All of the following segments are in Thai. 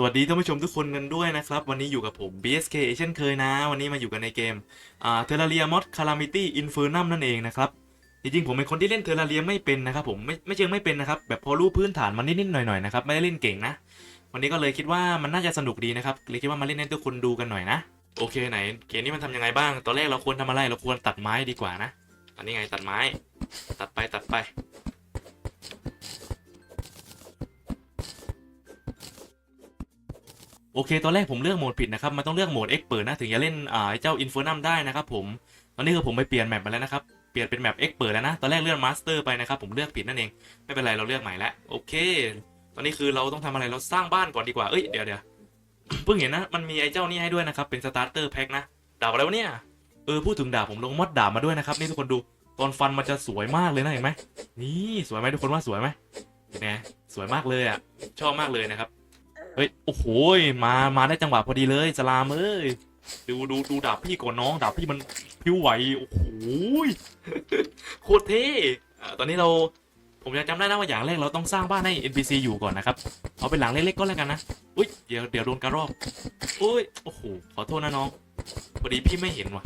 สวัสดีท่านผู้ชมทุกคนกันด้วยนะครับ วันนี้อยู่กับผม BSK เช่นเคยนะ วันนี้มาอยู่กันในเกมอ่า Terraria Mod Calamity Infernum นั่นเองนะครับ จริงๆผมเป็นคนที่เล่น Terraria ไม่เป็นนะครับผมไม่ไม่เชิงไม่เป็นนะครับ แบบพอรู้พื้นฐานมันนิดๆหน่อยๆนะครับ ไม่ได้เล่นเก่งนะ วันนี้ก็เลยคิดว่ามันน่าจะสนุกดีนะครับเลยคิดว่ามาเล่นให้ทุกคนดูกันหน่อยนะ โอเคไหนเกมนี้มันทำยังไงบ้าง ตอนแรกเราควรทำอะไรเราควรตัดไม้ดีกว่านะ อันนี้ไงตัดไม้ ตัดไปตัดไป โอเค ตอนแรกผมเลือกโหมดผิดนะครับ มันต้องเลือกโหมด Expert นะ ถึงจะเล่นอ่าเจ้า Infernum ได้นะครับผม ตอนนี้คือผมไปเปลี่ยนแมปมาแล้วนะครับ เปลี่ยนเป็นแมป Expert แล้วนะ ตอนแรกเลือก Master ไปนะครับ ผมเลือกผิดนั่นเอง ไม่เป็นไร เราเลือกใหม่แล้ว โอเค ตอนนี้คือเราต้องทำอะไร เราสร้างบ้านก่อนดีกว่า เอ้ย เดี๋ยวเดี๋ยวเพิ่งเห็นนะ มันมีไอ้เจ้านี่ให้ด้วยนะครับ เป็น Starter Pack นะ ดาบอะไรวะเนี่ย เออ พูดถึงดาบผมลงมอดดาบมาด้วยนะครับ นี่ทุกคนดู ตอนฟันมันจะสวยมากเลยนะเห็นไหมนี่สวยไหมทุกคนว่าสวยไหมเห็นไหมสวยมากเลยอะชอบมากเลยนะครับ เฮ้ย โอ้โหมา มาได้จังหวะพอดีเลยสลามเอ้ย ดูดูดูดาบพี่ก่อนน้อง ดาบพี่มันพิ้วไหว โอ้โหโคตรเท่ตอนนี้เราผมยังจำได้นะว่าอย่างแรกเราต้องสร้างบ้านให้ NPC อยู่ก่อนนะครับ เอาเป็นหลังเล็กๆก็แล้วกันนะ อุ้ยเดี๋ยวเดี๋ยวโดนกระรอกอุ้ยโอ้โหขอโทษนะน้องพอดีพี่ไม่เห็นว่ะ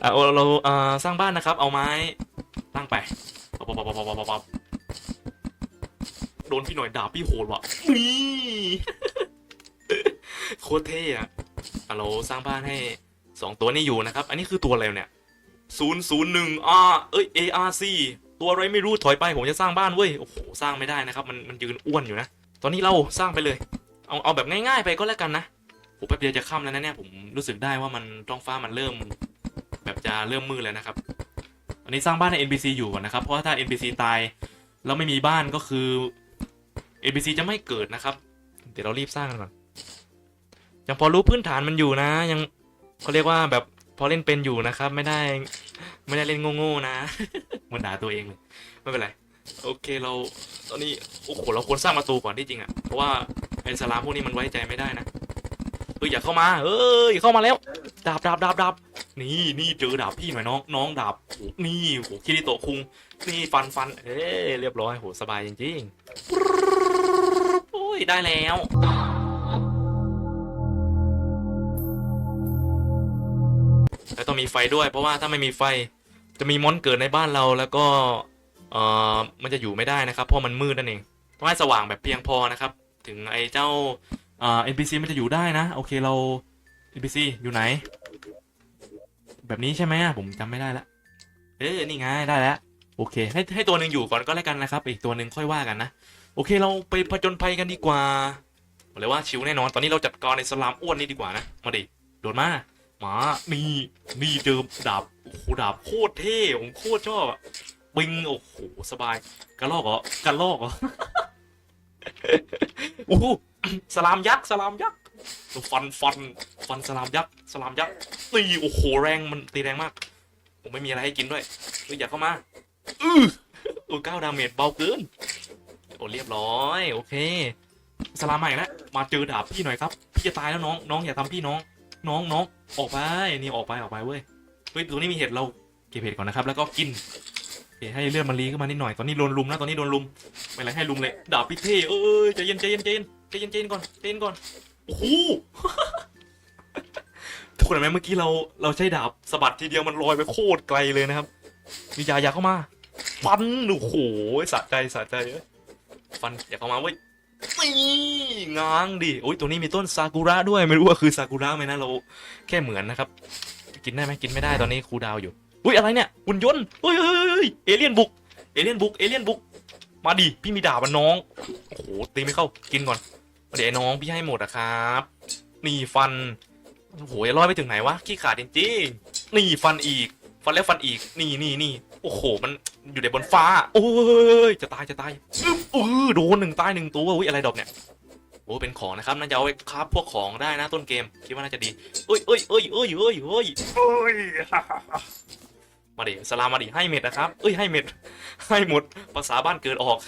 เอาเราสร้างบ้านนะครับ เอาไม้ตั้งไปปั๊บปั๊บปั๊บปั๊บปั๊บ โดนพี่หน่อยดาบพี่โหดว่ะนี่โคตรเท่อะเราสร้างบ้านให้สองตัวนี้อยู่นะครับ อันนี้คือตัวอะไรเนี่ยศูนย์ศูนย์หนึ่งอาเอ้ย ARC ตัวอะไรไม่รู้ถอยไปผมจะสร้างบ้านเว้ย โอ้โห สร้างไม่ได้นะครับ มันมันยืนอ้วนอยู่นะ ตอนนี้เราสร้างไปเลย เอาเอาแบบง่ายๆไปก็แล้วกันนะโอ้แป๊บเดียวจะค่ำแล้วนะเนี่ยผมรู้สึกได้ว่ามันท้องฟ้ามันเริ่ม แบบจะเริ่มมืดแล้วนะครับ อันนี้สร้างบ้านให้ NPC อยู่ก่อนนะครับ เพราะว่าถ้า NPC ตายแล้วไม่มีบ้านก็คือ NPC จะไม่เกิดนะครับ เดี๋ยวเรารีบสร้างกันก่อนยังพอรู้พื้นฐานมันอยู่นะ ยังเขาเรียกว่าแบบพอเล่นเป็นอยู่นะครับ ไม่ได้ ไม่ได้เล่นโง่ๆนะมันด่าตัวเองเลยไม่เป็นไรโอเคเราตอนนี้โอ้โหเราควรสร้างประตูก่อนที่จริงอะ่ะเพราะว่าไอ้สลามพวกนี้มันไว้ใจไม่ได้นะเอ้ยอย่าเข้ามา เอ้ยเข้ามาแล้วดาบดาบดาบดาบนี่นี่เจอดาบพี่หน่อยน้องน้องดาบนี่โหคิริโตะคุงนี่ฟันฟันเอ้เรียบร้อยโหสบายจริงๆ ยได้แล้ว แล้วต้องมีไฟด้วย เพราะว่าถ้าไม่มีไฟจะมีมอนเกิดในบ้านเราแล้วก็เอ่อมันจะอยู่ไม่ได้นะครับ เพราะมันมืดนั่นเองต้องให้สว่างแบบเพียงพอนะครับ ถึงไอ้เจ้าเอ่อ NPC มันจะอยู่ได้นะ โอเคเรา NPC อยู่ไหน แบบนี้ใช่ไหมผมจำไม่ได้ละเออนี่ไงได้แล้วโอเค ให้ให้ตัวหนึ่งอยู่ก่อนก็แล้วกันนะครับ อีกตัวหนึ่งค่อยว่ากันนะ โอเคเราไปผจญภัยกันดีกว่าบอกเลยว่าชิวแน่นอน ตอนนี้เราจัดการในสลามอ้วนนี่ดีกว่านะ มาดิ โดนมาหมา นี่ นี่เจอดาบ โอ้โห ดาบโคตรเท่ ผมโคตรชอบอะปิง โอ้โห สบาย กระลอกเหรอ กระลอกเหรอ โอ้โห สลามยักษ์ สลามยักษ์ฟันฟันฟันสลามยักษ์ สลามยักษ์ ตีโอ้โห แรง มันตีแรงมาก ผมไม่มีอะไรให้กินด้วยเฮ้ยอย่าเข้ามา อือโอ้เก้าดาเมจเบาเกิน อ้เรียบร้อย โอเคสลามใหม่นะมาเจอดาบพี่หน่อยครับ พี่จะตายแล้วน้องน้องอย่าทำพี่น้อง น้องน้องออกไปนี่ออกไปออกไปเว้ยเฮ้ยตัวนี้มีเห็ดเราเก็บเห็ดก่อนนะครับ แล้วก็กินเให้เลือดมันรีขึ้นมานิดหน่อยตอนนี้โดนลุมนะตอนนี้โดนลุมไม่เป็นไรให้ลุมเลยดาบพี่เท่เอ้ยใจเย็นใจเย็นใจเย็นใจเย็นใจเย็นก่อนใจเย็นก่อนโอ้โหทุกคนเห็นไหมเมื่อกี้เราเราใช้ดาบสะบัดทีเดียวมันลอยไปโคตรไกลเลยนะครับมียายาเข้ามาฟันโอ้โหสะใจสะใจเอ้ย ฟันอย่าเข้ามาเว้ยง้างดิโอ้ยตัวนี้มีต้นซากุระด้วยไม่รู้ว่าคือซากุระไหมนะเราแค่เหมือนนะครับ กินได้ไหมกินไม่ได้ตอนนี้ครูดาวอยู่อุ้ยอะไรเนี่ยหุ่นยนต์เฮ้ยเฮ้ยเอเลี่ยนบุกเอเลี่ยนบุกเอเลี่ยนบุก มาดิพี่มีดาบมันน้องโอ้โหตีไม่เข้ากินก่อนเดี๋ยวน้องพี่ให้หมดอะครับนี่ฟันโอ้โหจะรอดไปถึงไหนวะขี้ขาดจริงๆนี่ฟันอีก ฟันแล้วฟันอีกนี่นี่นี่โอ้โหมัน อยู่ในบนฟ้า โอ้ย จะตายจะตายอึ๊บเอโดนหนึ่งตายหนึ่งตัวอุ้ยอะไรดอกเนี่ยโอ้เป็นของนะครับน่าจะเอาไว้คราบพวกของได้นะต้นเกมคิดว่าน่าจะดีเอ้ยเอ้ยเอ้ยเอ้ยเอ้ยเอ้ยเอ้ยมาดิสลามมาดิให้เม็ดนะครับเอ้ยให้เม็ดให้หมดภาษาบ้านเกิดออก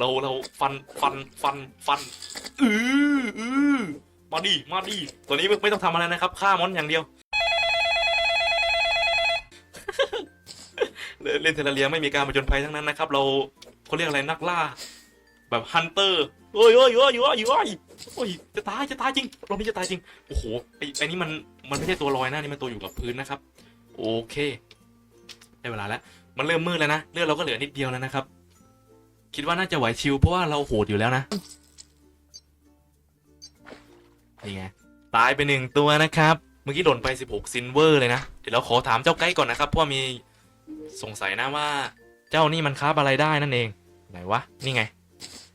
เราเราฟันฟันฟันฟันอืออือมาดิมาดิตัวนี้ไม่ต้องทำอะไรนะครับฆ่ามอนอย่างเดียว เล่นเล่นเทเลเรียไม่มีการผจญภัยทั้งนั้นนะครับ เราเขาเรียกอะไรนักล่า แบบฮันเตอร์เอ้ยเอ้ยเอ้ยเอ้ยเอ้ยโอ้ยจะตายจะตายจริงรอบนี้จะตายจริงโอ้โหไอ้ไอ้นี่มันมันไม่ใช่ตัวลอยนะนี่มันตัวอยู่กับพื้นนะครับ โอเคได้เวลาแล้ว มันเริ่มมืดแล้วนะเลือดเราก็เหลือนิดเดียวแล้วนะครับ คิดว่าน่าจะไหวชิวเพราะว่าเราโหดอยู่แล้วนะนี่ไงตายไปหนึ่งตัวนะครับ เมื่อกี้หล่นไป 16ซินเวอร์เลยนะ เดี๋ยวเราขอถามเจ้าไก่ก่อนนะครับเพราะว่ามี สงสัยนะว่าเจ้านี่มันคาบอะไรได้นั่นเอง ไหนวะ นี่ไง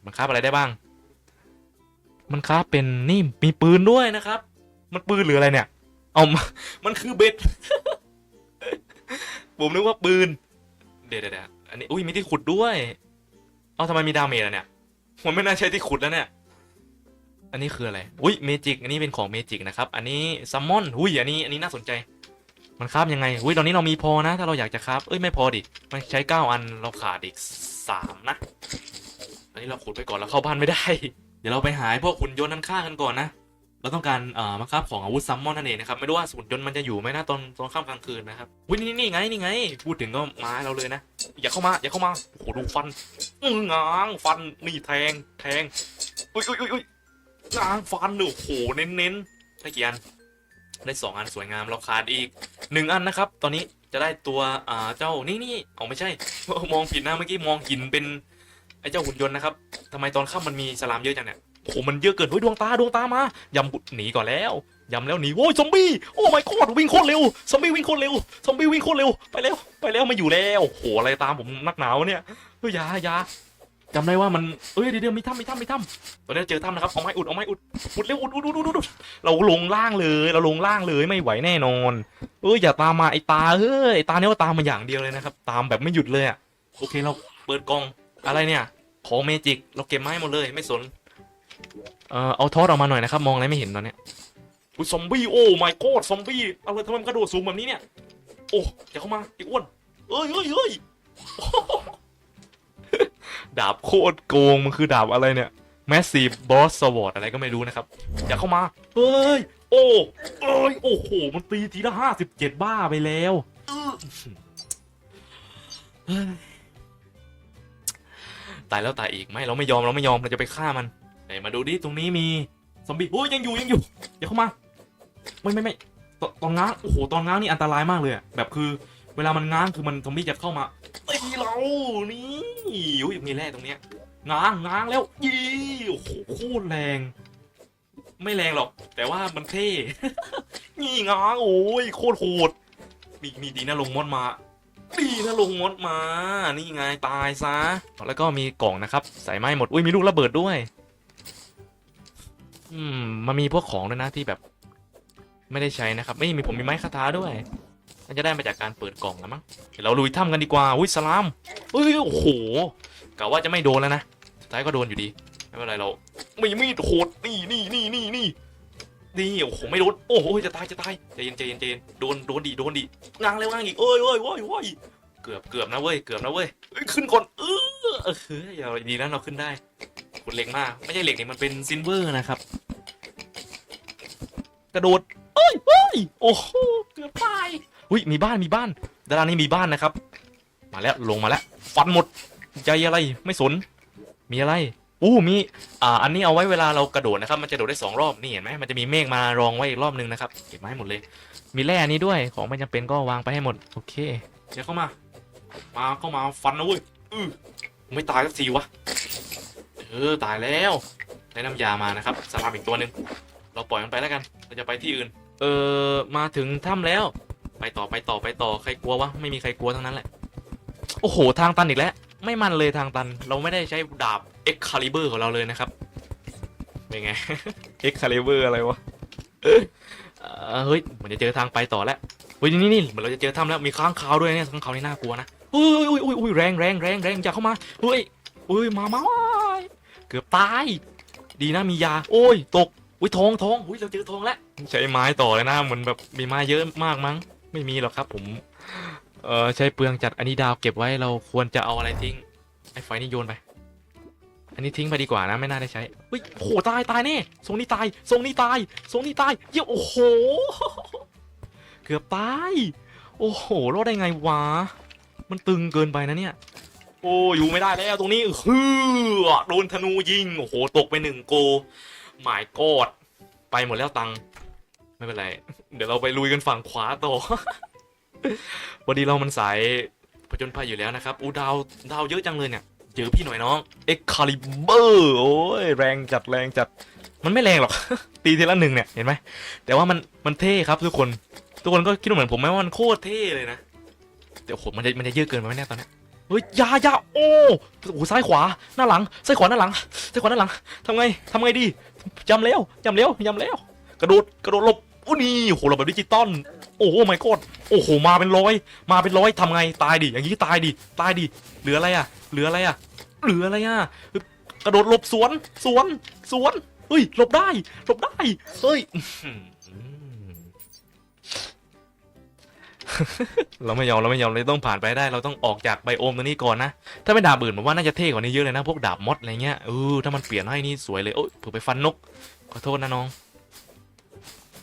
มันคาบอะไรได้บ้าง มันคาบเป็นนี่มีปืนด้วยนะครับ มันปืนหรืออะไรเนี่ย เอามามันคือเบ็ด ผมนึกว่าปืนเดี๋ยวเดี๋ยวเดี๋ยวอันนี้ อุ้ยมีที่ขุดด้วย เอาทำไมมีดาเมจอะเนี่ยมันไม่น่าใช่ที่ขุดแล้วเนี่ย อันนี้คืออะไร อุ้ยเมจิก อันนี้เป็นของเมจิกนะครับ อันนี้ซัมมอน อุ้ย อันนี้ อันนี้น่าสนใจ มันคราบยังไงอุ้ยตอนนี้เรามีพอนะ ถ้าเราอยากจะคราบเอ้ยไม่พอดิ มันใช้เก้าอันเราขาดอีกสามนะอันนี้เราขุดไปก่อนแล้วเข้าบ้านไม่ได้ เดี๋ยวเราไปหาพวกหุ่นยนต์นั้นฆ่ากันก่อนนะ เราต้องการเอ่อมาคราบของอาวุธซัมมอนนั่นเองนะครับ ไม่รู้ว่าหุ่นยนต์มันจะอยู่ไหมนะตอนตอนค่ำกลางคืนนะครับอุ้ยนี่นี่ไงนี่ไง พูดถึงก็มาเราเลยนะ อย่าเข้ามาอย่าเข้ามาโอ้โหดูฟันอื้องางฟันนี่แทงแทงอุ้ยอุ้ยอุ้ยอุ้ยงางฟันโอ้โหเน้นเน้นได้กี่อันได้สองอันสวยงามเราขาดอีก หนึ่งอันนะครับ ตอนนี้จะได้ตัวอ่าเจ้านี่นี่เอาไม่ใช่ มองผิดนะเมื่อกี้มองหินเป็นไอ้เจ้าหุ่นยนต์นะครับทำไมตอนค่ำมันมีสลามเยอะจังเนี่ยโอ้มันเยอะเกินเฮ้ยดวงตาดวงตามายำบุหนีก่อนแล้วยำแล้วหนีโอ้ยซอมบี้โอ้ไม่โคตรวิ่งโคตรเร็วซอมบี้วิ่งโคตรเร็วซอมบี้วิ่งโคตรเร็วไปแล้วไปแล้วมาอยู่แล้วโอ้โหอะไรตามผมนักหนาวเนี่ยเฮ้ยยายา จำได้ว่ามันเอ้ยเดี๋ยวเดี๋ยวมีถ้ำมีถ้ำมีถ้ำตอนนี้เจอถ้ำนะครับเอาไม้อุดเอาไม้อุดอุดเร็วอุดอุดอุดอุดอุดเราลงล่างเลยเราลงล่างเลยไม่ไหวแน่นอนเอ้ยอย่าตามมาไอ้ตาเอ้ยไอ้ตาเนี่ยก็ตามมาอย่างเดียวเลยนะครับ ตามแบบไม่หยุดเลยอะโอเคเราเปิดกล่องอะไรเนี่ยของเมจิกเราเก็บไม้หมดเลยไม่สนเอ่อเอาทอดออกมาหน่อยนะครับมองอะไรไม่เห็นตอนเนี้ยอุ้ยซอมบี้โอ้ my god ซอมบี้เอาเลยทำไมมันกระโดดสูงแบบนี้เนี่ยโอ้อย่าเข้ามาไอ้อ้วนเอ้ยเอ้ยเอ้ย ดาบโคตรโกงมันคือดาบอะไรเนี่ย Massive Boss Sword อะไรก็ไม่รู้นะครับ อย่าเข้ามา เฮ้ย โอ้เอ้ย โอ้โห มันตีทีละห้าสิบเจ็ดบ้าไปแล้วอื้อเฮ้ยตายแล้วตายอีกไม่เราไม่ยอมเราไม่ยอมเราจะไปฆ่ามันไหนมาดูดิตรงนี้มีซอมบี้โอ้ยยังอยู่ยังอยู่อย่าเข้ามา ไม่ไม่ไม่ตตอนง้างโอ้โหตอนง้างนี่อันตรายมากเลยอะแบบคือ เวลามันง้างคือมันซอมบี้จะเข้ามาตีเรานี่ อุ้ยมีแร่ตรงเนี้ยง้างง้างแล้วยีโอ้โหโคตรแรง ไม่แรงหรอก แต่ว่ามันเท่ นี่ง้างโอ้ยโคตรโหดมีมีดีนะลงมดมา ดีนะลงมดมา นี่ไงตายซะ แล้วก็มีกล่องนะครับใส่ไม้หมด อุ้ยมีลูกระเบิดด้วย อืมมันมีพวกของด้วยนะที่แบบ ไม่ได้ใช้นะครับไม่มีผมมีไม้คาถาด้วย น่าจะได้มาจากการเปิดกล่องแล้วมั้งเดี๋ยวเราลุยถ้ำกันดีกว่าอุ้ยสลามเอ้ยโอ้โหกะว่าจะไม่โดนแล้วนะสุดท้ายก็โดนอยู่ดีไม่เป็นไรเรามีมีดโหดนี่นี่นี่นี่นี่นี่โอ้โหไม่โดนโอ้โหจะตายจะตายใจเย็นใจเย็นใจเย็นโดนโดนดีโดนดีง้างแล้วง้างอีกเอ้ยเอ้ยเอ้ยเอ้ยเกือบเกือบนะเว้ยเกือบนะเว้ยขึ้นก่อนเออเออเฮ้ยเอาดีแล้วเราขึ้นได้ขุดเหล็กมากไม่ใช่เหล็กนี่มันเป็นซิลเวอร์นะครับ กระโดดเอ้ยเอ้ยโอ้โหเกือบตาย อุ้ยมีบ้านมีบ้านด้านล่างนี้มีบ้านนะครับ มาแล้วลงมาแล้วฟันหมดใจอะไรไม่สน มีอะไรอู้มีอ่าอันนี้เอาไว้เวลาเรากระโดดนะครับ มันจะโดดได้สองรอบนี่เห็นไหมมันจะมีเมฆมารองไว้อีกรอบนึงนะครับเก็บมาให้หมดเลย มีแร่อันนี้ด้วยของไม่จำเป็นก็วางไปให้หมดโอเคเดี๋ยวเข้ามา มาเข้ามาฟันนะเว้ยอือไม่ตายสักทีวะเออตายแล้วได้น้ำยามานะครับสลามอีกตัวหนึ่งเราปล่อยมันไปแล้วกันเราจะไปที่อื่น เออมาถึงถ้ำแล้ว ไปต่อไปต่อไปต่อใครกลัววะไม่มีใครกลัวทั้งนั้นแหละ โอ้โหทางตันอีกแล้ว ไม่มันเลยทางตัน เราไม่ได้ใช้ดาบ Excalibur ของเราเลยนะครับเป็นไง Excalibur อร์อะไรวะเฮ้ยเหมือนจะเจอทางไปต่อแล้วเฮ้ยนี่นี่เหมือนเราจะเจอถ้ำแล้วมีค้างคาวด้วยเนี่ยค้างคาวนี่น่ากลัวนะเฮ้ยอุ้ยอุ้ยอุ้ยแรงแรงแรงแรงอย่าเข้ามาเฮ้ยอุ้ยมามาเกือบตายดีนะมียา โอ้ยตกอุ้ยทองทองอุ้ยเราเจอทองแล้วใช้ไม้ต่อเลยนะเหมือนแบบมีไม้เยอะมากมั้ง ไม่มีหรอกครับผม เออใช้เปลืองจัดอันนี้ดาวเก็บไว้เราควรจะเอาอะไรทิ้ง ไอ้ไฟนี่โยนไป อันนี้ทิ้งไปดีกว่านะไม่น่าได้ใช้เฮ้ยโหตายตายแน่ทรงนี้ตายทรงนี้ตายทรงนี้ตายเยี่ยโอ้โห เกือบตาย โอ้โหรอดได้ไงวะ มันตึงเกินไปนะเนี่ย โอ้อยู่ไม่ได้แล้วตรงนี้ฮือโดนธนูยิง โอ้โหตกไปหนึ่งโกหมายกอดไปหมดแล้วตังค์ ไม่เป็นไร เดี๋ยวเราไปลุยกันฝั่งขวาต่อ วันนี้เรามันสายผจญภัยอยู่แล้วนะครับ อูดาวดาวเยอะจังเลยเนี่ยเจอพี่หน่อยน้อง เอ็กคาลิเบอร์ โอ้ยแรงจัดแรงจัด มันไม่แรงหรอก ตีทีละหนึ่งเนี่ย เห็นไหม แต่ว่ามันมันเท่ครับทุกคน ทุกคนก็คิดเหมือนผมไหมว่ามันโคตรเท่เลยนะ เดี๋ยวโหมันจะมันจะเยอะเกินไปไหมเนี่ยตอนนี้เฮ้ยยายาโอ้โหซ้ายขวาหน้าหลังซ้ายขวาหน้าหลังซ้ายขวาหน้าหลังทำไงทำไงดียำแล้วยำแล้วยำแล้ว กระโดดกระโดดหลบ อ้นี่โหเราแบบดิจิตอลโอ้โหไม่กดโอ้โหมาเป็นร้อยมาเป็นร้อยทำไงตายดิอย่างนี้ตายดิตายดิเหลืออะไรอะ เหลืออะไรอะ เหลืออะไรอะกระโดดหลบสวน สวน สวนเฮ้ยหลบได้หลบได้เฮ้ยเราไม่ยอมเราไม่ยอมเลยต้องผ่านไปได้ เราต้องออกจากไบโอมตัวนี้ก่อนนะ ถ้าเป็นดาบอื่นผมว่าน่าจะเท่กว่านี้เยอะเลยนะ พวกดาบมดอะไรเงี้ยเออถ้ามันเปลี่ยนให้นี่สวยเลยโอ้ยเผื่อไปฟันนก ขอโทษนะน้อง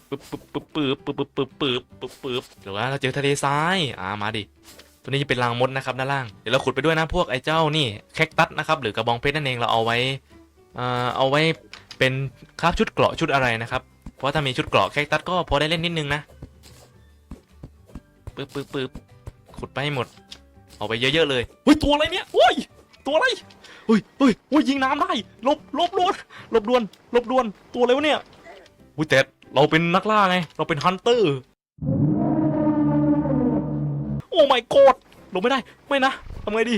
ปึ๊บปึ๊บปึ๊บปึ๊บปึ๊บปึ๊บปึ๊บปึ๊บปึ๊บปึ๊บเดี๋ยวเราเจอทะเลทรายอ่ามาดิตัวนี้จะเป็นรังมดนะครับด้านล่างเดี๋ยวเราขุดไปด้วยนะพวกไอ้เจ้านี่แคคตัสนะครับหรือกระบองเพชรนั่นเองเราเอาไว้เอ่อเอาไว้เป็นคราบชุดเกราะชุดอะไรนะครับเพราะถ้ามีชุดเกราะแคคตัสก็พอได้เล่นนิดนึงนะปึ๊บปึ๊บปึ๊บขุดไปให้หมด เอาไปเยอะๆเลยเฮ้ยตัวอะไรเนี่ยโอ้ยตัวอะไรเฮ้ยเฮ้ยโอ้ยยิงน้ำได้ลบลบด่วนลบด่วนลบด่วนตัวอะไรวะเนี่ยอุ้ยแต่ เราเป็นนักล่าไง เราเป็นฮันเตอร์ โอ้ my god หลบไม่ได้ ไม่นะทำไงดี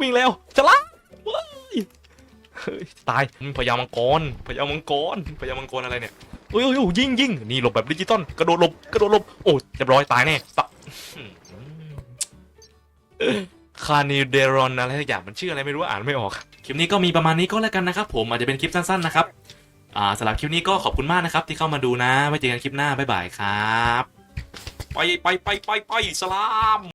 วิ่งแล้วจะละตายพญามังกรพญามังกรพญามังกรอะไรเนี่ยเอ้ยเอ้ยเอ้ยยิงยิงนี่หลบแบบดิจิตอลกระโดดหลบกระโดดหลบโอ้ยเรียบร้อยตายแน่ตะคานิเดรอนอะไรสักอย่างมันชื่ออะไรไม่รู้อ่านไม่ออก คลิปนี้ก็มีประมาณนี้ก็แล้วกันนะครับ ผมอาจจะเป็นคลิปสั้นๆนะครับ อ่าสำหรับคลิปนี้ก็ขอบคุณมากนะครับ ที่เข้ามาดูนะไว้เจอกันคลิปหน้าบ๊ายบายครับ ไปไปไปไปไปสลาม